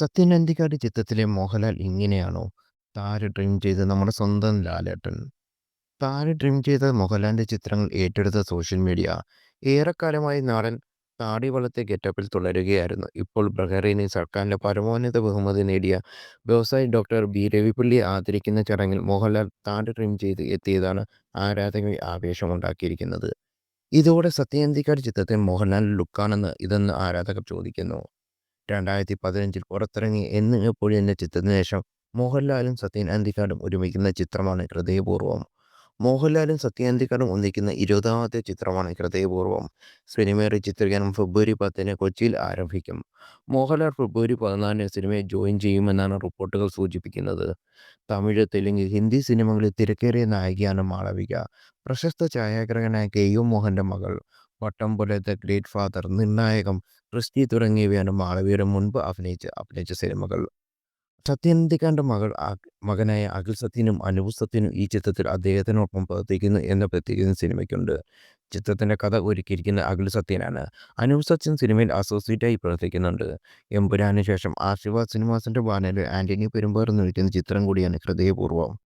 സത്യൻ അന്തിക്കാട് ചിത്രത്തിലെ മോഹൻലാൽ ഇങ്ങനെയാണോ? താര ഡ്രീം ചെയ്ത നമ്മുടെ സ്വന്തം ലാലേട്ടൻ. താര ഡ്രീം ചെയ്ത മോഹൻലാലിന്റെ ചിത്രങ്ങൾ ഏറ്റെടുത്ത സോഷ്യൽ മീഡിയ. ഏറെക്കാലമായി നാടൻ താടി വളർത്തിയ ഗെറ്റപ്പിൽ തുടരുകയായിരുന്നു. ഇപ്പോൾ ബഹ്റൈനിൽ സർക്കാരിന്റെ പരമോന്നത ബഹുമതി നേടിയ വ്യവസായി ഡോക്ടർ ബി. രവിപിള്ളിയെ ആദരിക്കുന്ന ചടങ്ങിൽ മോഹൻലാൽ താടി ഡ്രീം ചെയ്ത് എത്തിയതാണ് ആരാധകരിൽ ആവേശമുണ്ടാക്കിയിരിക്കുന്നത്. ഇതോടെ സത്യൻ അന്തിക്കാട് ചിത്രത്തിൽ മോഹൻലാൽ ലുക്കാണെന്ന് ഇതെന്ന് ആരാധകർ ചോദിക്കുന്നു. രണ്ടായിരത്തി പതിനഞ്ചിൽ പുറത്തിറങ്ങി എന്ന് എപ്പോഴും എന്ന ചിത്രത്തിന് ശേഷം മോഹൻലാലും സത്യൻ അന്തിക്കാടും ഒരുമിക്കുന്ന ചിത്രമാണ് ഹൃദയപൂർവം. മോഹൻലാലും സത്യൻ അന്തിക്കാടും ഒന്നിക്കുന്ന ഇരുപതാമത്തെ ചിത്രമാണ് ഹൃദയപൂർവം. സിനിമയുടെ ചിത്രീകരണം ഫെബ്രുവരി പത്തിന് കൊച്ചിയിൽ ആരംഭിക്കും. മോഹൻലാൽ ഫെബ്രുവരി പതിനാലിന് സിനിമയെ ജോയിൻ ചെയ്യുമെന്നാണ് റിപ്പോർട്ടുകൾ സൂചിപ്പിക്കുന്നത്. തമിഴ്, തെലുങ്ക്, ഹിന്ദി സിനിമകളിൽ തിരക്കേറിയ നായികയാണ് മാളവിക. പ്രശസ്ത ഛായാഗ്രഹനായ കെ. യു. മോഹന്റെ മകൾ. പട്ടം പോലെ, ഗ്രേറ്റ് ഫാദർ, നിർണായകം, ക്രിസ്റ്റി തുടങ്ങിയവയാണ് മാളവിയുടെ മുൻപ് അഭിനയിച്ച അഭിനയിച്ച സിനിമകൾ. സത്യനന്ദിക്കാന്റെ മകൾ മകനായ അഖിൽ സത്യനും അനൂപ് സത്യനും ഈ ചിത്രത്തിൽ അദ്ദേഹത്തിനൊപ്പം പ്രവർത്തിക്കുന്നു എന്ന പ്രത്യേകതയും സിനിമയ്ക്കുണ്ട്. ചിത്രത്തിന്റെ കഥ ഒരുക്കിയിരിക്കുന്ന അഖിൽ സത്യനാണ്. അനൂപ് സത്യൻ സിനിമയിൽ അസോസിയേറ്റായി പ്രവർത്തിക്കുന്നുണ്ട്. എമ്പുരാനു ശേഷം ആശീർവാദ് സിനിമാസിന്റെ ബാനറിൽ പെരുമ്പാർ എന്ന് വിളിക്കുന്ന ചിത്രം കൂടിയാണ് ഹൃദയപൂർവം.